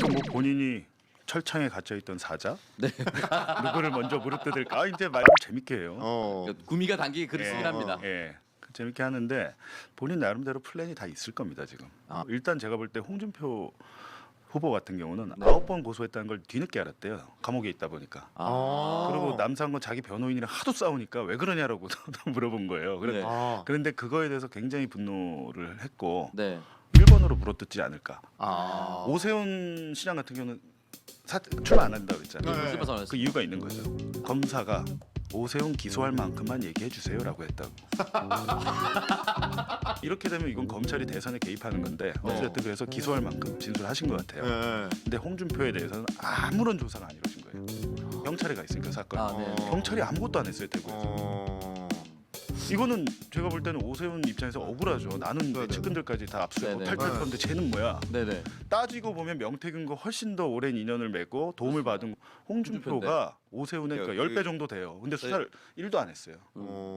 그뭐 본인이 철창에 갇혀 있던 사자 네. 누구를 먼저 무릎뜯을까 아, 이제 말 재밌게 해요. 어. 그러니까 구미가 당기게 글을 쓰긴 예, 합니다. 예. 그 재밌게 하는데 본인 나름대로 플랜이 다 있을 겁니다 지금. 아. 일단 제가 볼 때 홍준표 후보 같은 경우는 네. 아홉 번 고소했다는 걸 뒤늦게 알았대요. 감옥에 있다 보니까. 아. 그리고 남상건 자기 변호인이랑 하도 싸우니까 왜 그러냐라고 물어본 거예요. 그래, 네. 아. 그런데 그거에 대해서 굉장히 분노를 했고 네. 1번으로 물어뜯지 않을까. 아. 오세훈 시장 같은 경우는 사, 출마 안 한다고 그랬잖아요. 네. 출마 선언했어요. 그 이유가 있는 거죠. 검사가 오세훈 기소할 만큼만 얘기해 주세요라고 했다고. 이렇게 되면 이건 검찰이 대선에 개입하는 건데 어쨌든 그래서 기소할 만큼 진술하신 것 같아요. 예. 근데 홍준표에 대해서는 아무런 조사가 안 이루어진 거예요. 경찰에 가 있으니까 사건. 아, 네. 어. 경찰이 아무것도 안 했어요 대구에서. 어. 이거는 제가 볼 때는 오세훈 입장에서 억울하죠. 나는 내. 측근들까지 다 압수하고 네네. 탈탈 네. 건데 쟤는 뭐야? 네네. 따지고 보면 명태균과 훨씬 더 오랜 인연을 맺고 도움을 받은 홍준표가 오세훈의 그- 그러니까 10배 정도 돼요. 근데 수사를 1도 안 했어요. 어.